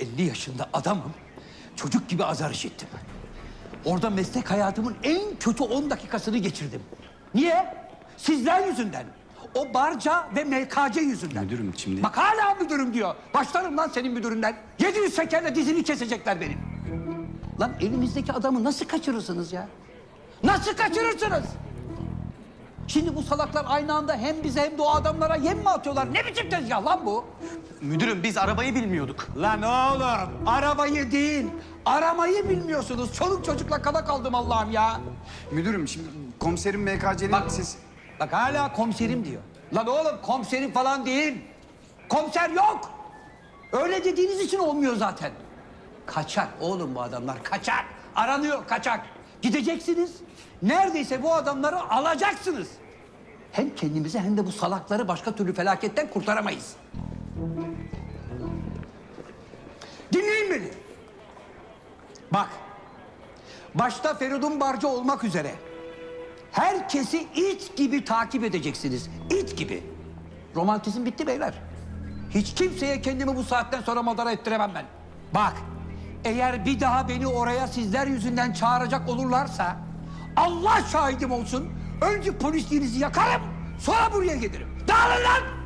50 yaşında adamım. Çocuk gibi azar işittim. Orada meslek hayatımın en kötü 10 dakikasını geçirdim. Niye? Sizler yüzünden. O barca ve MKC yüzünden. Müdürüm, şimdi- Bak hala müdürüm diyor. Başlarım lan senin müdüründen. 700 şekerle dizini kesecekler benim. Lan elimizdeki adamı nasıl kaçırırsınız ya? Nasıl kaçırırsınız? Şimdi bu salaklar aynı anda hem bize hem de o adamlara yem mi atıyorlar? Ne biçim tezgah lan bu? Müdürüm biz arabayı bilmiyorduk. Lan oğlum arabayı değil aramayı bilmiyorsunuz. Çoluk çocukla kala kaldım Allah'ım ya. Müdürüm şimdi komiserim MKC'nin Bak siz... Bak hala komiserim diyor. Lan oğlum komiserim falan değil. Komiser yok. Öyle dediğiniz için olmuyor zaten. Kaçak oğlum bu adamlar kaçak. Aranıyor kaçak. Gideceksiniz. Neredeyse bu adamları alacaksınız. Hem kendimizi hem de bu salakları başka türlü felaketten kurtaramayız. Dinleyin beni. Bak. Başta Feridun Barca olmak üzere. Herkesi it gibi takip edeceksiniz. İt gibi. Romantizm bitti beyler. Hiç kimseye kendimi bu saatten sonra madara ettiremem ben. Bak, eğer bir daha beni oraya sizler yüzünden çağıracak olurlarsa... ...Allah şahidim olsun, önce polisliğinizi yakarım, sonra buraya gelirim. Dağılın lan!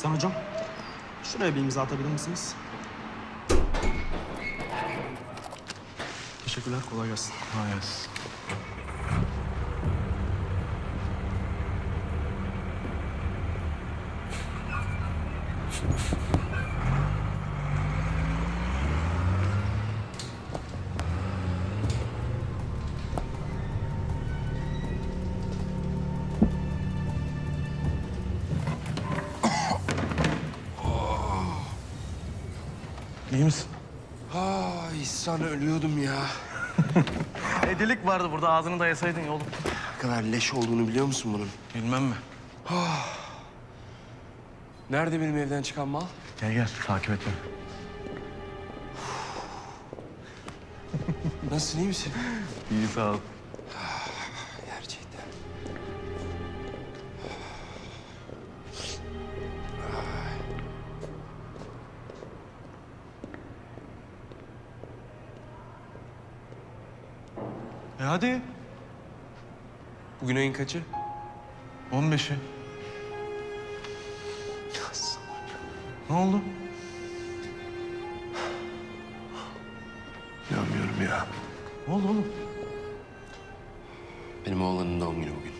İhsan hocam, şuraya bir imza atabilir misiniz? Teşekkürler, kolay gelsin. Kolay gelsin. İyi misin? Ay İhsan ölüyordum ya. E delik vardı burada, ağzını dayasaydın ya oğlum. Ne kadar leş olduğunu biliyor musun bunun? Bilmem mi? Nerede benim evden çıkan mal? Gel gel, takip et beni. Nasılsın iyi misin? İyi sağ ol. Gerçekten. E hadi. Bugün ayın kaçı? 15'i. Ne oldu? İnanmıyorum ya. Ne oldu oğlum? Benim oğlanın doğum günü bugün.